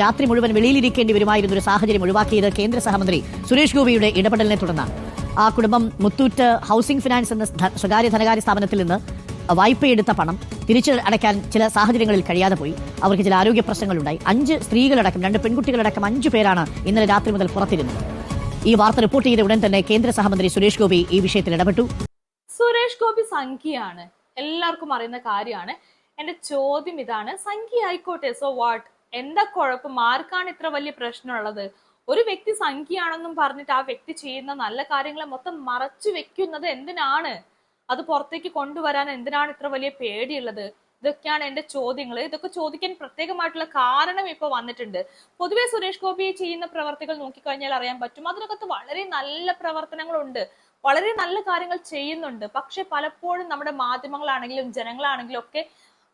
രാത്രി മുഴുവൻ വെളിയിലിരിക്കേണ്ടി വരുമായിരുന്ന ഒരു സാഹചര്യം ഒഴിവാക്കിയത് കേന്ദ്ര സഹമന്ത്രി സുരേഷ് ഗോപിയുടെ ഇടപെടലിനെ തുടർന്നാണ്. ആ കുടുംബം മുത്തൂറ്റ് ഹൗസിംഗ് ഫിനാൻസ് എന്ന സ്വകാര്യ ധനകാര്യ സ്ഥാപനത്തിൽ നിന്ന് വായ്പയെടുത്ത പണം തിരിച്ചു അടയ്ക്കാൻ ചില സാഹചര്യങ്ങളിൽ കഴിയാതെ പോയി. അവർക്ക് ചില ആരോഗ്യ പ്രശ്നങ്ങളുണ്ടായി. അഞ്ച് സ്ത്രീകളടക്കം രണ്ട് പെൺകുട്ടികളടക്കം അഞ്ചു പേരാണ് ഇന്നലെ രാത്രി മുതൽ പുറത്തിരുന്നത്. ഈ വാർത്ത റിപ്പോർട്ട് ചെയ്ത ഉടൻ തന്നെ കേന്ദ്ര സഹമന്ത്രി സുരേഷ് ഗോപി ഈ വിഷയത്തിൽ ഇടപെട്ടു. സുരേഷ് ഗോപി സംഖ്യയാണ്. എല്ലാവർക്കും അറിയുന്ന കാര്യമാണ്. എന്റെ ചോദ്യം ഇതാണ്. സംഖ്യ ആയിക്കോട്ടെ. സോ വാട്ട് എന്താ കുഴപ്പം? ആർക്കാണ് ഇത്ര വലിയ പ്രശ്നമുള്ളത്? ഒരു വ്യക്തി സംഖ്യയാണെന്നും പറഞ്ഞിട്ട് ആ വ്യക്തി ചെയ്യുന്ന നല്ല കാര്യങ്ങളെ മൊത്തം മറച്ചു വെക്കുന്നത് എന്തിനാണ്? അത് പുറത്തേക്ക് കൊണ്ടുവരാൻ എന്തിനാണ് ഇത്ര വലിയ പേടിയുള്ളത്? ഇതൊക്കെയാണ് എന്റെ ചോദ്യങ്ങൾ ഇതൊക്കെ ചോദിക്കാൻ പ്രത്യേകമായിട്ടുള്ള കാരണം ഇപ്പൊ വന്നിട്ടുണ്ട്. പൊതുവെ സുരേഷ് ഗോപി ചെയ്യുന്ന പ്രവർത്തികൾ നോക്കിക്കഴിഞ്ഞാൽ അറിയാൻ പറ്റും. അതിനകത്ത് വളരെ നല്ല പ്രവർത്തനങ്ങളുണ്ട്. വളരെ നല്ല കാര്യങ്ങൾ ചെയ്യുന്നുണ്ട്. പക്ഷെ പലപ്പോഴും നമ്മുടെ മാധ്യമങ്ങളാണെങ്കിലും ജനങ്ങളാണെങ്കിലും ഒക്കെ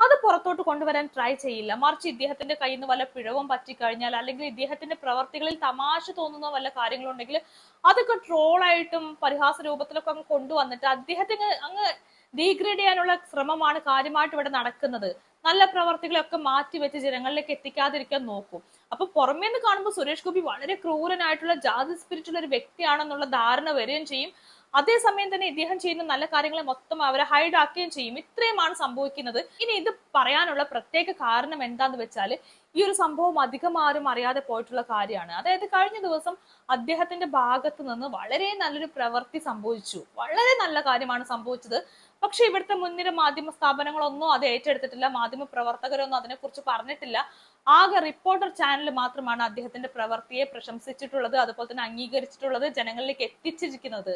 അത് പുറത്തോട്ട് കൊണ്ടുവരാൻ ട്രൈ ചെയ്യില്ല. മറിച്ച് ഇദ്ദേഹത്തിന്റെ കയ്യിൽ നിന്ന് വല്ല പിഴവും പറ്റിക്കഴിഞ്ഞാൽ അല്ലെങ്കിൽ ഇദ്ദേഹത്തിന്റെ പ്രവർത്തികളിൽ തമാശ തോന്നുന്ന വല്ല കാര്യങ്ങളുണ്ടെങ്കിൽ അതൊക്കെ ട്രോളായിട്ടും പരിഹാസ രൂപത്തിലൊക്കെ അങ്ങ് കൊണ്ടുവന്നിട്ട് അദ്ദേഹത്തിന് അങ്ങ് ഡീഗ്രേഡ് ചെയ്യാനുള്ള ശ്രമമാണ് കാര്യമായിട്ട് ഇവിടെ നടക്കുന്നത്. നല്ല പ്രവർത്തികളൊക്കെ മാറ്റി വെച്ച് ജനങ്ങളിലേക്ക് എത്തിക്കാതിരിക്കാൻ നോക്കും. അപ്പൊ പുറമേ നിന്ന് കാണുമ്പോൾ സുരേഷ് ഗോപി വളരെ ക്രൂരനായിട്ടുള്ള ജാതി സ്പിരിറ്റുള്ള ഒരു വ്യക്തിയാണെന്നുള്ള ധാരണ വരികയും ചെയ്യും. അതേസമയം തന്നെ ഇദ്ദേഹം ചെയ്യുന്ന നല്ല കാര്യങ്ങളെ മൊത്തം അവരെ ഹൈഡ് ആക്കുകയും ചെയ്യും. ഇത്രയുമാണ് സംഭവിക്കുന്നത്. ഇനി ഇത് പറയാനുള്ള പ്രത്യേക കാരണം എന്താന്ന് വെച്ചാൽ ഈ ഒരു സംഭവം അധികം ആരും അറിയാതെ പോയിട്ടുള്ള കാര്യമാണ്. അതായത് കഴിഞ്ഞ ദിവസം അദ്ദേഹത്തിന്റെ ഭാഗത്ത് നിന്ന് വളരെ നല്ലൊരു പ്രവൃത്തി സംഭവിച്ചു. വളരെ നല്ല കാര്യമാണ് സംഭവിച്ചത്. പക്ഷെ ഇവിടുത്തെ മുൻനിര മാധ്യമ സ്ഥാപനങ്ങളൊന്നും അത് ഏറ്റെടുത്തിട്ടില്ല. മാധ്യമ പ്രവർത്തകരൊന്നും അതിനെക്കുറിച്ച് പറഞ്ഞിട്ടില്ല. ആകെ റിപ്പോർട്ടർ ചാനൽ മാത്രമാണ് അദ്ദേഹത്തിന്റെ പ്രവൃത്തിയെ പ്രശംസിച്ചിട്ടുള്ളത് അതുപോലെ തന്നെ അംഗീകരിച്ചിട്ടുള്ളത് ജനങ്ങളിലേക്ക് എത്തിച്ചിരിക്കുന്നത്.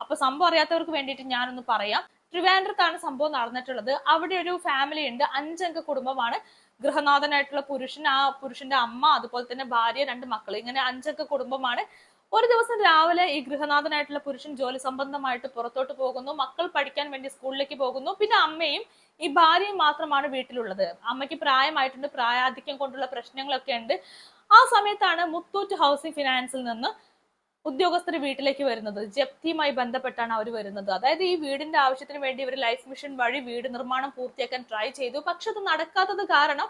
അപ്പൊ സംഭവം അറിയാത്തവർക്ക് വേണ്ടിയിട്ട് ഞാനൊന്ന് പറയാം. ട്രിവാൻഡ്രത്താണ് സംഭവം നടന്നിട്ടുള്ളത്. അവിടെ ഒരു ഫാമിലി ഉണ്ട്. അഞ്ചംഗ കുടുംബമാണ്. ഗൃഹനാഥനായിട്ടുള്ള പുരുഷൻ ആ പുരുഷന്റെ അമ്മ അതുപോലെ തന്നെ ഭാര്യ രണ്ട് മക്കൾ ഇങ്ങനെ അഞ്ചംഗ കുടുംബമാണ്. ഒരു ദിവസം രാവിലെ ഈ ഗൃഹനാഥനായിട്ടുള്ള പുരുഷൻ ജോലി സംബന്ധമായിട്ട് പുറത്തോട്ട് പോകുന്നു. മക്കൾ പഠിക്കാൻ വേണ്ടി സ്കൂളിലേക്ക് പോകുന്നു. പിന്നെ അമ്മയും ഈ ഭാര്യയും മാത്രമാണ് വീട്ടിലുള്ളത്. അമ്മയ്ക്ക് പ്രായമായിട്ടുണ്ട് പ്രായാധിക്യം കൊണ്ടുള്ള പ്രശ്നങ്ങളൊക്കെ ഉണ്ട്. ആ സമയത്താണ് മുത്തൂറ്റ് ഹൗസിംഗ് ഫിനാൻസിൽ നിന്ന് ഉദ്യോഗസ്ഥർ വീട്ടിലേക്ക് വരുന്നത്. ജപ്തിയുമായി ബന്ധപ്പെട്ടാണ് അവർ വരുന്നത്. അതായത് ഈ വീടിന്റെ ആവശ്യത്തിന് വേണ്ടി ഇവർ ലൈഫ് മിഷൻ വഴി വീട് നിർമ്മാണം പൂർത്തിയാക്കാൻ ട്രൈ ചെയ്തു. പക്ഷെ അത് നടക്കാത്തത് കാരണം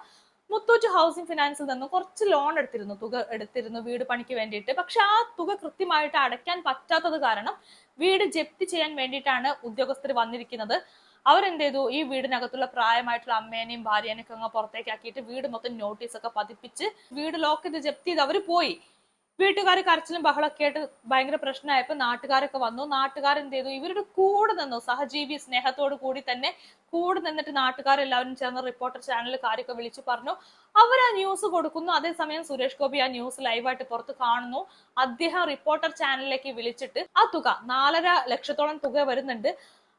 മുത്തൂറ്റ് ഹൗസിംഗ് ഫിനാൻസിൽ നിന്ന് കുറച്ച് ലോൺ എടുത്തിരുന്നു തുക എടുത്തിരുന്നു വീട് പണിക്ക് വേണ്ടിയിട്ട്. പക്ഷെ ആ തുക കൃത്യമായിട്ട് അടയ്ക്കാൻ പറ്റാത്തത് കാരണം വീട് ജപ്തി ചെയ്യാൻ വേണ്ടിയിട്ടാണ് ഉദ്യോഗസ്ഥർ വന്നിരിക്കുന്നത്. അവരെന്ത് ചെയ്തു ഈ വീടിനകത്തുള്ള പ്രായമായിട്ടുള്ള അമ്മേനെയും ഭാര്യേനെയും ഒക്കെ അങ്ങ് പുറത്തേക്ക് ആക്കിയിട്ട് വീട് മൊത്തം നോട്ടീസ് ഒക്കെ പതിപ്പിച്ച് വീട് ലോക്ക് ചെയ്ത് ജപ്തി ചെയ്ത് അവർ പോയി. വീട്ടുകാർ കരച്ചിലും ബഹളമൊക്കെ ആയിട്ട് ഭയങ്കര പ്രശ്നമായപ്പോൾ നാട്ടുകാരൊക്കെ വന്നു. നാട്ടുകാർ എന്ത് ചെയ്തു ഇവരുടെ കൂടെ നിന്നു. സഹജീവി സ്നേഹത്തോടു കൂടി തന്നെ കൂടെ നിന്നിട്ട് നാട്ടുകാരെല്ലാവരും ചേർന്ന് റിപ്പോർട്ടർ ചാനലിൽ കാര്യമൊക്കെ വിളിച്ചു പറഞ്ഞു. അവർ ആ ന്യൂസ് കൊടുക്കുന്നു. അതേസമയം സുരേഷ് ഗോപി ആ ന്യൂസ് ലൈവായിട്ട് പുറത്ത് കാണുന്നു. അദ്ദേഹം റിപ്പോർട്ടർ ചാനലിലേക്ക് വിളിച്ചിട്ട് ആ തുക നാലര ലക്ഷത്തോളം തുക വരുന്നുണ്ട്.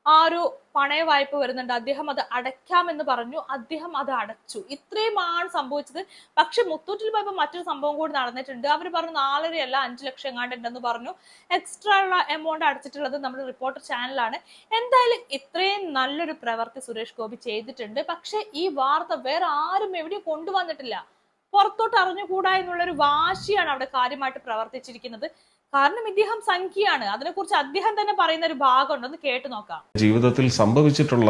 ആ ഒരു പണയ വായ്പ വരുന്നുണ്ട്. അദ്ദേഹം അത് അടയ്ക്കാമെന്ന് പറഞ്ഞു. അദ്ദേഹം അത് അടച്ചു. ഇത്രയുമാണ് സംഭവിച്ചത്. പക്ഷെ മുത്തൂറ്റിൽ പോയപ്പോൾ മറ്റൊരു സംഭവം കൂടി നടന്നിട്ടുണ്ട്. അവർ പറഞ്ഞു നാലരയല്ല അഞ്ചു ലക്ഷം എങ്ങാണ്ട് ഉണ്ടെന്ന് പറഞ്ഞു. എക്സ്ട്രാ ഉള്ള എമൗണ്ട് അടച്ചിട്ടുള്ളത് നമ്മുടെ റിപ്പോർട്ടർ ചാനലാണ് എന്തായാലും ഇത്രയും നല്ലൊരു പ്രവൃത്തി സുരേഷ് ഗോപി ചെയ്തിട്ടുണ്ട്. പക്ഷെ ഈ വാർത്ത വേറെ ആരും എവിടെയും കൊണ്ടുവന്നിട്ടില്ല. പുറത്തോട്ട് അറിഞ്ഞുകൂടാ എന്നുള്ളൊരു വാശിയാണ് അവിടെ കാര്യമായിട്ട് പ്രവർത്തിച്ചിരിക്കുന്നത്. കാരണം ഇദ്ദേഹം സംഖ്യയാണ്. അതിനെക്കുറിച്ച് അദ്ദേഹം തന്നെ പറയുന്ന ഒരു ഭാഗമുണ്ട്. ഒന്ന് കേട്ടു നോക്കാം. ജീവിതത്തിൽ സംഭവിച്ചിട്ടുള്ള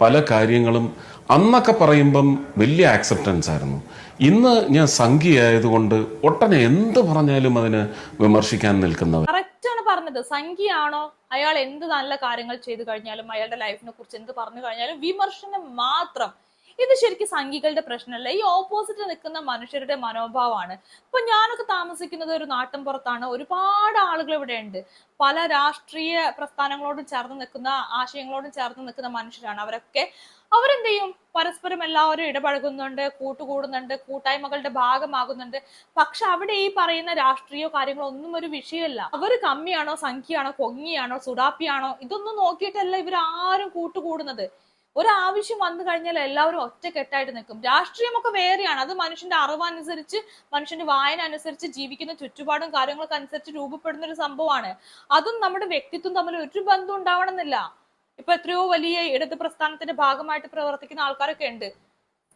പല കാര്യങ്ങളും അന്നൊക്കെ പറയുമ്പം വലിയ ആക്സെപ്റ്റൻസ് ആയിരുന്നു. ഇന്ന് ഞാൻ സംഖ്യയായതുകൊണ്ട് ഒട്ടനെ എന്ത് പറഞ്ഞാലും അതിന് വിമർശിക്കാൻ നിൽക്കുന്നവർ കറക്റ്റ് ആണ് പറഞ്ഞത്. സംഖ്യയാണോ? അയാൾ എന്ത് നല്ല കാര്യങ്ങൾ ചെയ്തു കഴിഞ്ഞാലും അയാളുടെ ലൈഫിനെ കുറിച്ച് എന്ത് പറഞ്ഞു കഴിഞ്ഞാലും വിമർശനം മാത്രം. ഇത് ശരിക്കും സംഘികളുടെ പ്രശ്നമല്ല. ഈ ഓപ്പോസിറ്റ് നിൽക്കുന്ന മനുഷ്യരുടെ മനോഭാവമാണ്. ഇപ്പൊ ഞാനൊക്കെ താമസിക്കുന്നത് ഒരു നാട്ടിൻ പുറത്താണ്. ഒരുപാട് ആളുകൾ ഇവിടെ ഉണ്ട്. പല രാഷ്ട്രീയ പ്രസ്ഥാനങ്ങളോടും ചേർന്ന് നിൽക്കുന്ന ആശയങ്ങളോടും ചേർന്ന് നിൽക്കുന്ന മനുഷ്യരാണ് അവരൊക്കെ. അവരെന്ത് ചെയ്യും പരസ്പരം എല്ലാവരും ഇടപഴകുന്നുണ്ട് കൂട്ടുകൂടുന്നുണ്ട് കൂട്ടായ്മകളുടെ ഭാഗമാകുന്നുണ്ട്. പക്ഷെ അവിടെ ഈ പറയുന്ന രാഷ്ട്രീയ കാര്യങ്ങളോ ഒന്നും ഒരു വിഷയമല്ല. അവർ കമ്മിയാണോ സംഖ്യയാണോ കൊങ്ങിയാണോ സുഡാപ്പിയാണോ? ഇതൊന്നും നോക്കിയിട്ടല്ല ഇവർ ആരും കൂട്ടുകൂടുന്നത്. ഒരാവശ്യം വന്നു കഴിഞ്ഞാൽ എല്ലാവരും ഒറ്റക്കെട്ടായിട്ട് നിൽക്കും. രാഷ്ട്രീയമൊക്കെ വേറെയാണ്. അത് മനുഷ്യന്റെ അറിവ് അനുസരിച്ച് മനുഷ്യന്റെ വായന അനുസരിച്ച് ജീവിക്കുന്ന ചുറ്റുപാടും കാര്യങ്ങളൊക്കെ അനുസരിച്ച് രൂപപ്പെടുന്ന ഒരു സംഭവമാണ്. അതും നമ്മുടെ വ്യക്തിത്വം തമ്മിൽ ഒരു ബന്ധം ഉണ്ടാവണമെന്നില്ല. ഇപ്പൊ എത്രയോ വലിയ ഇടത് പ്രസ്ഥാനത്തിന്റെ ഭാഗമായിട്ട് പ്രവർത്തിക്കുന്ന ആൾക്കാരൊക്കെ ഉണ്ട്.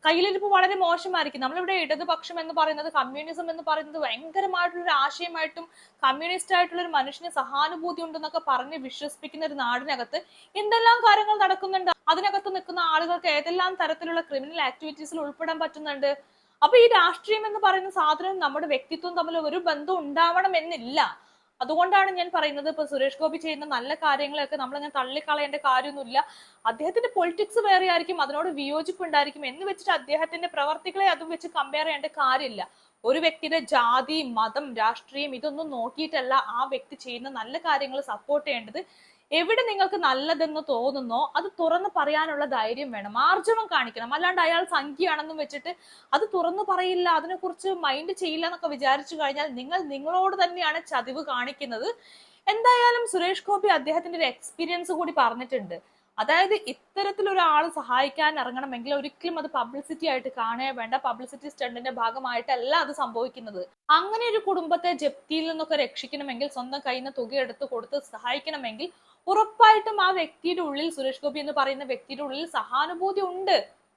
കയ്യിലിരിപ്പ് വളരെ മോശമായിരിക്കും. നമ്മളിവിടെ ഇടതുപക്ഷം എന്ന് പറയുന്നത് കമ്മ്യൂണിസം എന്ന് പറയുന്നത് ഭയങ്കരമായിട്ടുള്ള ഒരു ആശയമായിട്ടും കമ്മ്യൂണിസ്റ്റ് ആയിട്ടുള്ള ഒരു മനുഷ്യന് സഹാനുഭൂതി ഉണ്ടെന്നൊക്കെ പറഞ്ഞ് വിശ്വസിപ്പിക്കുന്ന ഒരു നാടിനകത്ത് എന്തെല്ലാം കാര്യങ്ങൾ നടക്കുന്നുണ്ട്? അതിനകത്ത് നിൽക്കുന്ന ആളുകൾക്ക് ഏതെല്ലാം തരത്തിലുള്ള ക്രിമിനൽ ആക്ടിവിറ്റീസിൽ ഉൾപ്പെടാൻ പറ്റുന്നുണ്ട്? അപ്പൊ ഈ രാഷ്ട്രീയം എന്ന് പറയുന്ന സാധനം നമ്മുടെ വ്യക്തിത്വം തമ്മിൽ ഒരു ബന്ധം ഉണ്ടാവണം എന്നില്ല അതുകൊണ്ടാണ് ഞാൻ പറയുന്നത് ഇപ്പൊ സുരേഷ് ഗോപി ചെയ്യുന്ന നല്ല കാര്യങ്ങളൊക്കെ നമ്മൾ ഞാൻ തള്ളിക്കളയേണ്ട കാര്യമൊന്നുമില്ല. അദ്ദേഹത്തിന്റെ പൊളിറ്റിക്സ് വേറെ ആയിരിക്കും അതിനോട് വിയോജിപ്പ് ഉണ്ടായിരിക്കും എന്ന് വെച്ചിട്ട് അദ്ദേഹത്തിന്റെ പ്രവർത്തികളെ അതും വെച്ച് കമ്പയർ ചെയ്യേണ്ട കാര്യമില്ല. ഒരു വ്യക്തിയുടെ ജാതി മതം രാഷ്ട്രീയം ഇതൊന്നും നോക്കിയിട്ടല്ല ആ വ്യക്തി ചെയ്യുന്ന നല്ല കാര്യങ്ങൾ സപ്പോർട്ട് ചെയ്യേണ്ടത്. എവിടെ നിങ്ങൾക്ക് നല്ലതെന്ന് തോന്നുന്നോ അത് തുറന്ന് പറയാനുള്ള ധൈര്യം വേണം. ആർജവം കാണിക്കണം. അല്ലാണ്ട് അയാൾ സംഖ്യയാണെന്നും വെച്ചിട്ട് അത് തുറന്നു പറയില്ല അതിനെക്കുറിച്ച് മൈൻഡ് ചെയ്യില്ല എന്നൊക്കെ വിചാരിച്ചു കഴിഞ്ഞാൽ നിങ്ങൾ നിങ്ങളോട് തന്നെയാണ് ചതിവ് കാണിക്കുന്നത്. എന്തായാലും സുരേഷ് ഗോപി അദ്ദേഹത്തിന്റെ ഒരു എക്സ്പീരിയൻസ് കൂടി പറഞ്ഞിട്ടുണ്ട്. അതായത് ഇത്തരത്തിലൊരാൾ സഹായിക്കാൻ ഇറങ്ങണമെങ്കിൽ ഒരിക്കലും അത് പബ്ലിസിറ്റി ആയിട്ട് കാണേ വേണ്ട. പബ്ലിസിറ്റി സ്റ്റണ്ടിന്റെ ഭാഗമായിട്ടല്ല അത് സംഭവിക്കുന്നത്. അങ്ങനെ ഒരു കുടുംബത്തെ ജപ്തിയിൽ നിന്നൊക്കെ രക്ഷിക്കണമെങ്കിൽ സ്വന്തം കയ്യിൽ നിന്ന് തുക എടുത്ത് കൊടുത്ത് സഹായിക്കണമെങ്കിൽ ഉറപ്പായിട്ടും ആ വ്യക്തിയുടെ ഉള്ളിൽ സുരേഷ് ഗോപി എന്ന് പറയുന്ന വ്യക്തിയുടെ ഉള്ളിൽ സഹാനുഭൂതി ഉണ്ട്.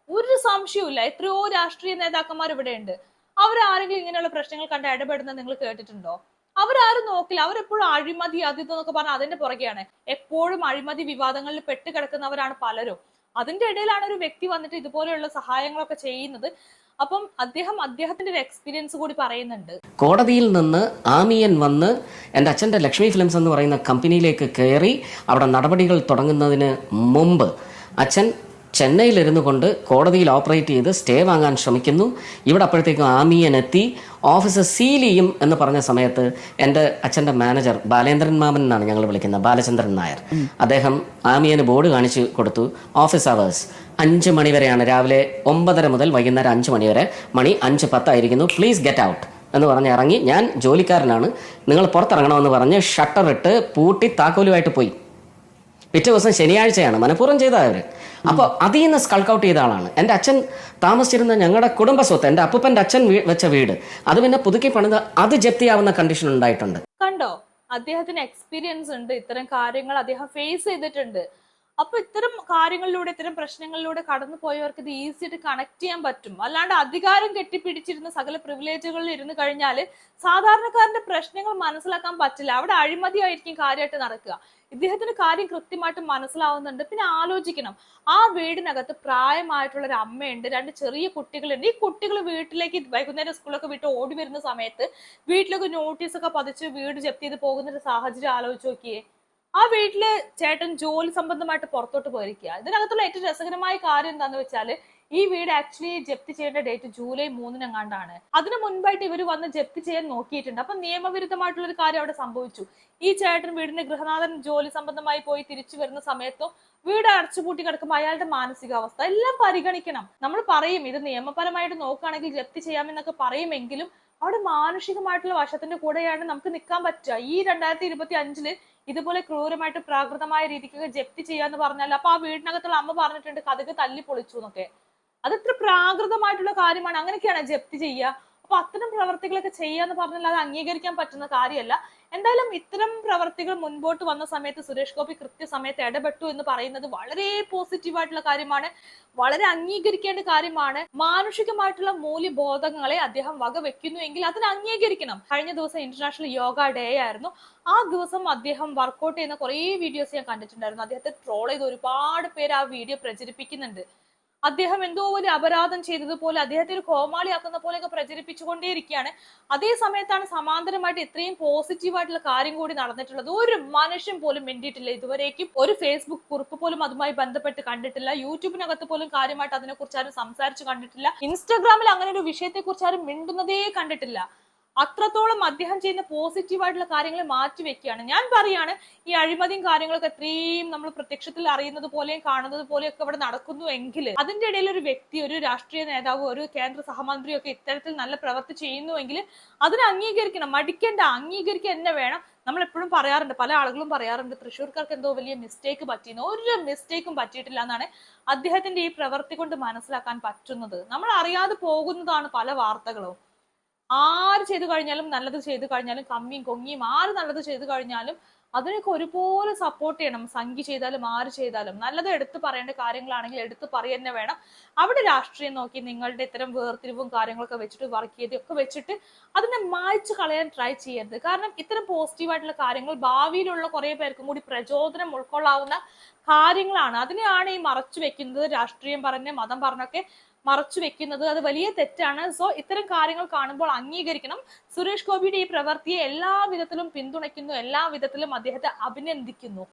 ഒരു സംശയവുമില്ല. എത്രയോ രാഷ്ട്രീയ നേതാക്കന്മാർ ഇവിടെ ഉണ്ട്. അവരാരെങ്കിലും ഇങ്ങനെയുള്ള പ്രശ്നങ്ങൾ കണ്ട് ഇടപെടുന്നത് നിങ്ങൾ കേട്ടിട്ടുണ്ടോ? അവരാരും നോക്കില്ല. അവരെപ്പോഴും അഴിമതി അത് ഇതെന്നൊക്കെ പറഞ്ഞാൽ അതിന്റെ പുറകെയാണ്. എപ്പോഴും അഴിമതി വിവാദങ്ങളിൽ പെട്ട് കിടക്കുന്നവരാണ് പലരും. അതിന്റെ ഇടയിലാണ് ഒരു വ്യക്തി വന്നിട്ട് ഇതുപോലെയുള്ള സഹായങ്ങളൊക്കെ ചെയ്യുന്നത്. അപ്പം അദ്ദേഹം അദ്ദേഹത്തിന്റെ ഒരു എക്സ്പീരിയൻസ് കൂടി പറയുന്നുണ്ട്. കോടതിയിൽ നിന്ന് ആമിയൻ വന്ന് എന്റെ അച്ഛന്റെ ലക്ഷ്മി ഫിലിംസ് എന്ന് പറയുന്ന കമ്പനിയിലേക്ക് കയറി അവിടെ നടപടികൾ തുടങ്ങുന്നതിന് മുമ്പ് അച്ഛൻ ചെന്നൈയിലിരുന്നു കൊണ്ട് കോടതിയിൽ ഓപ്പറേറ്റ് ചെയ്ത് സ്റ്റേ വാങ്ങാൻ ശ്രമിക്കുന്നു. ഇവിടെ അപ്പോഴത്തേക്കും ആമിയൻ എത്തി. ഓഫീസ് സീൽ ചെയ്യും എന്ന് പറഞ്ഞ സമയത്ത് എന്റെ അച്ഛന്റെ മാനേജർ ബാലേന്ദ്രൻ മാമൻ എന്നാണ് ഞങ്ങൾ വിളിക്കുന്നത് ബാലചന്ദ്രൻ നായർ. അദ്ദേഹം ആമിയന് ബോർഡ് കാണിച്ചു കൊടുത്തു. ഓഫീസ് അവേഴ്സ് അഞ്ച് മണിവരെയാണ് രാവിലെ ഒമ്പതര മുതൽ വൈകുന്നേരം അഞ്ച് മണിവരെ മണി അഞ്ച് പത്തായിരിക്കുന്നു പ്ലീസ് ഗെറ്റ് ഔട്ട് എന്ന് പറഞ്ഞ് ഇറങ്ങി. ഞാൻ ജോലിക്കാരനാണ്. നിങ്ങൾ പുറത്തിറങ്ങണമെന്ന് പറഞ്ഞ് ഷട്ടർ ഇട്ട് പൂട്ടി താക്കോലുമായിട്ട് പോയി. പിറ്റേ ദിവസം ശനിയാഴ്ചയാണ് മനഃപൂർവം ചെയ്ത അവർ അപ്പോൾ അതിൽ നിന്ന് സ്കൾക്കൗട്ട് ചെയ്ത ആളാണ്. എന്റെ അച്ഛൻ താമസിച്ചിരുന്ന ഞങ്ങളുടെ കുടുംബ സ്വത്ത് എന്റെ അപ്പൂപ്പന്റെ അച്ഛൻ വെച്ച വീട് അത് പിന്നെ പുതുക്കി പണിത് അത് ജപ്തിയാവുന്ന കണ്ടീഷൻ ഉണ്ടായിട്ടുണ്ട്. കണ്ടോ? അദ്ദേഹത്തിന് എക്സ്പീരിയൻസ് ഉണ്ട്. ഇത്തരം കാര്യങ്ങൾ അദ്ദേഹം ഫേസ് ചെയ്തിട്ടുണ്ട്. അപ്പൊ ഇത്തരം കാര്യങ്ങളിലൂടെ ഇത്തരം പ്രശ്നങ്ങളിലൂടെ കടന്നു പോയവർക്ക് ഇത് ഈസി ആയിട്ട് കണക്ട് ചെയ്യാൻ പറ്റും. അല്ലാണ്ട് അധികാരം കെട്ടിപ്പിടിച്ചിരുന്ന സകല പ്രിവിലേജുകളിൽ ഇരുന്ന് കഴിഞ്ഞാൽ സാധാരണക്കാരന്റെ പ്രശ്നങ്ങൾ മനസ്സിലാക്കാൻ പറ്റില്ല. അവിടെ അഴിമതി ആയിരിക്കും കാര്യമായിട്ട് നടക്കുക. ഇദ്ദേഹത്തിന് കാര്യം കൃത്യമായിട്ട് മനസ്സിലാവുന്നുണ്ട്. പിന്നെ ആലോചിക്കണം. ആ വീടിനകത്ത് പ്രായമായിട്ടുള്ള ഒരു അമ്മയുണ്ട് രണ്ട് ചെറിയ കുട്ടികളുണ്ട്. ഈ കുട്ടികൾ വീട്ടിലേക്ക് വൈകുന്നേരം സ്കൂളൊക്കെ വിട്ട് ഓടി വരുന്ന സമയത്ത് വീട്ടിലൊക്കെ നോട്ടീസ് ഒക്കെ പതിച്ച് വീട് ജപ്തി ചെയ്ത് പോകുന്ന ഒരു സാഹചര്യം ആലോചിച്ച് നോക്കിയേ. ആ വീട്ടിൽ ചേട്ടൻ ജോലി സംബന്ധമായിട്ട് പുറത്തോട്ട് പോയിരിക്കുക ഇതിനകത്തുള്ള ഏറ്റവും രസകരമായ കാര്യം എന്താന്ന് വെച്ചാൽ ഈ വീട് ആക്ച്വലി ജപ്തി ചെയ്യേണ്ട ഡേറ്റ് ജൂലൈ മൂന്നിനെങ്ങാണ്ടാണ്. അതിനു മുൻപായിട്ട് ഇവർ വന്ന് ജപ്തി ചെയ്യാൻ നോക്കിയിട്ടുണ്ട്. അപ്പൊ നിയമവിരുദ്ധമായിട്ടുള്ള ഒരു കാര്യം അവിടെ സംഭവിച്ചു. ഈ ചേട്ടൻ വീടിന്റെ ഗൃഹനാഥൻ ജോലി സംബന്ധമായി പോയി തിരിച്ചു വരുന്ന സമയത്തും വീട് അടച്ചുപൂട്ടി കിടക്കുമ്പോൾ അയാളുടെ മാനസികാവസ്ഥ എല്ലാം പരിഗണിക്കണം. നമ്മൾ പറയും ഇത് നിയമപരമായിട്ട് നോക്കുകയാണെങ്കിൽ ജപ്തി ചെയ്യാമെന്നൊക്കെ പറയുമെങ്കിലും അവിടെ മാനുഷികമായിട്ടുള്ള വശത്തിന്റെ കൂടെയാണ് നമുക്ക് നിൽക്കാൻ പറ്റുക. ഈ രണ്ടായിരത്തി ഇരുപത്തി അഞ്ചിൽ ഇതുപോലെ ക്രൂരമായിട്ട് പ്രാകൃതമായ രീതിക്കൊക്കെ ജപ്തി ചെയ്യാന്ന് പറഞ്ഞാൽ അപ്പൊ ആ വീടിനകത്തുള്ള അമ്മ പറഞ്ഞിട്ടുണ്ട് കഥക്ക് തല്ലി പൊളിച്ചു എന്നൊക്കെ. അത് ഇത്ര പ്രാകൃതമായിട്ടുള്ള കാര്യമാണ്. അങ്ങനെയൊക്കെയാണ് ജപ്തി ചെയ്യുക. അപ്പൊ അത്തരം പ്രവർത്തികളൊക്കെ ചെയ്യാന്ന് പറഞ്ഞാൽ അത് അംഗീകരിക്കാൻ പറ്റുന്ന കാര്യമല്ല. എന്തായാലും ഇത്തരം പ്രവർത്തികൾ മുൻപോട്ട് വന്ന സമയത്ത് സുരേഷ് ഗോപി കൃത്യസമയത്ത് ഇടപെട്ടു എന്ന് പറയുന്നത് വളരെ പോസിറ്റീവായിട്ടുള്ള കാര്യമാണ്. വളരെ അംഗീകരിക്കേണ്ട കാര്യമാണ്. മാനുഷികമായിട്ടുള്ള മൂല്യബോധങ്ങളെ അദ്ദേഹം വകവെക്കുന്നു എങ്കിൽ അതിന് അംഗീകരിക്കണം. കഴിഞ്ഞ ദിവസം ഇന്റർനാഷണൽ യോഗ ഡേ ആയിരുന്നു. ആ ദിവസം അദ്ദേഹം വർക്കൗട്ട് ചെയ്യുന്ന കുറേ വീഡിയോസ് ഞാൻ കണ്ടിട്ടുണ്ടായിരുന്നു. അദ്ദേഹത്തെ ട്രോൾ ചെയ്ത് ഒരുപാട് പേര് ആ വീഡിയോ പ്രചരിപ്പിക്കുന്നുണ്ട്. അദ്ദേഹം എന്തോ വലിയ അപരാധം ചെയ്തതുപോലെ അദ്ദേഹത്തെ ഒരു കോമാളിയാക്കുന്ന പോലെയൊക്കെ പ്രചരിപ്പിച്ചുകൊണ്ടേയിരിക്കുകയാണ്. അതേ സമയത്താണ് സമാന്തരമായിട്ട് ഇത്രയും പോസിറ്റീവായിട്ടുള്ള കാര്യം കൂടി നടന്നിട്ടുള്ളത്. ഒരു മനുഷ്യൻ പോലും മിണ്ടിയിട്ടില്ല. ഇതുവരേക്കും ഒരു ഫേസ്ബുക്ക് കുറിപ്പ് പോലും അതുമായി ബന്ധപ്പെട്ട് കണ്ടിട്ടില്ല. യൂട്യൂബിനകത്ത് പോലും കാര്യമായിട്ട് അതിനെക്കുറിച്ച് ആരും സംസാരിച്ച് കണ്ടിട്ടില്ല. ഇൻസ്റ്റാഗ്രാമിൽ അങ്ങനെ ഒരു വിഷയത്തെക്കുറിച്ച് ആരും മിണ്ടുന്നതേ കണ്ടിട്ടില്ല. അത്രത്തോളം അദ്ദേഹം ചെയ്യുന്ന പോസിറ്റീവ് ആയിട്ടുള്ള കാര്യങ്ങളെ മാറ്റി വെക്കുകയാണ്. ഞാൻ പറയാണ് ഈ അഴിമതിയും കാര്യങ്ങളൊക്കെ എത്രയും നമ്മൾ പ്രത്യക്ഷത്തിൽ അറിയുന്നത് പോലെയും കാണുന്നത് പോലെയും ഒക്കെ ഇവിടെ നടക്കുന്നു എങ്കിൽ അതിന്റെ ഇടയിൽ ഒരു വ്യക്തി ഒരു രാഷ്ട്രീയ നേതാവ് ഒരു കേന്ദ്ര സഹമന്ത്രിയോ ഒക്കെ ഇത്തരത്തിൽ നല്ല പ്രവൃത്തി ചെയ്യുന്നുവെങ്കിൽ അതിനെ അംഗീകരിക്കണം. മടിക്കേണ്ട അംഗീകരിക്കുക തന്നെ വേണം. നമ്മൾ എപ്പോഴും പറയാറുണ്ട് പല ആളുകളും പറയാറുണ്ട് തൃശ്ശൂർക്കാർക്ക് എന്തോ വലിയ മിസ്റ്റേക്ക് പറ്റിയെന്ന്. ഒരു മിസ്റ്റേക്കും പറ്റിയിട്ടില്ല എന്നാണ് അദ്ദേഹത്തിന്റെ ഈ പ്രവൃത്തി കൊണ്ട് മനസ്സിലാക്കാൻ പറ്റുന്നത്. നമ്മൾ അറിയാതെ പോകുന്നതാണ് പല വാർത്തകളും. ആര് ചെയ്തു കഴിഞ്ഞാലും നല്ലത് ചെയ്തു കഴിഞ്ഞാലും കമ്മിയും കൊങ്ങിയും ആര് നല്ലത് ചെയ്തു കഴിഞ്ഞാലും അതിനൊക്കെ ഒരുപോലെ സപ്പോർട്ട് ചെയ്യണം. സംഖ്യ ചെയ്താലും ആര് ചെയ്താലും. നല്ലത് എടുത്തു പറയേണ്ട കാര്യങ്ങളാണെങ്കിൽ എടുത്തു പറയുന്നേ വേണം. അവിടെ രാഷ്ട്രീയം നോക്കി നിങ്ങളുടെ ഇത്തരം വേർതിരിവും കാര്യങ്ങളൊക്കെ വെച്ചിട്ട് വർക്ക് ചെയ്തും ഒക്കെ വെച്ചിട്ട് അതിനെ മായ്ച്ചു കളയാൻ ട്രൈ ചെയ്യരുത്. കാരണം ഇത്തരം പോസിറ്റീവായിട്ടുള്ള കാര്യങ്ങൾ ഭാവിയിലുള്ള കുറേ പേർക്കും കൂടി പ്രചോദനം ഉൾക്കൊള്ളാവുന്ന കാര്യങ്ങളാണ്. അതിനെയാണ് ഈ മറച്ചു വെക്കുന്നത് രാഷ്ട്രീയം പറഞ്ഞ് മതം പറഞ്ഞൊക്കെ മറച്ചു വെക്കുന്നത്. അത് വലിയ തെറ്റാണ്. സോ ഇത്തരം കാര്യങ്ങൾ കാണുമ്പോൾ അംഗീകരിക്കണം. സുരേഷ് ഗോപിയുടെ ഈ പ്രവൃത്തിയെ എല്ലാ വിധത്തിലും പിന്തുണയ്ക്കുന്നു. എല്ലാ വിധത്തിലും അദ്ദേഹത്തെ അഭിനന്ദിക്കുന്നു.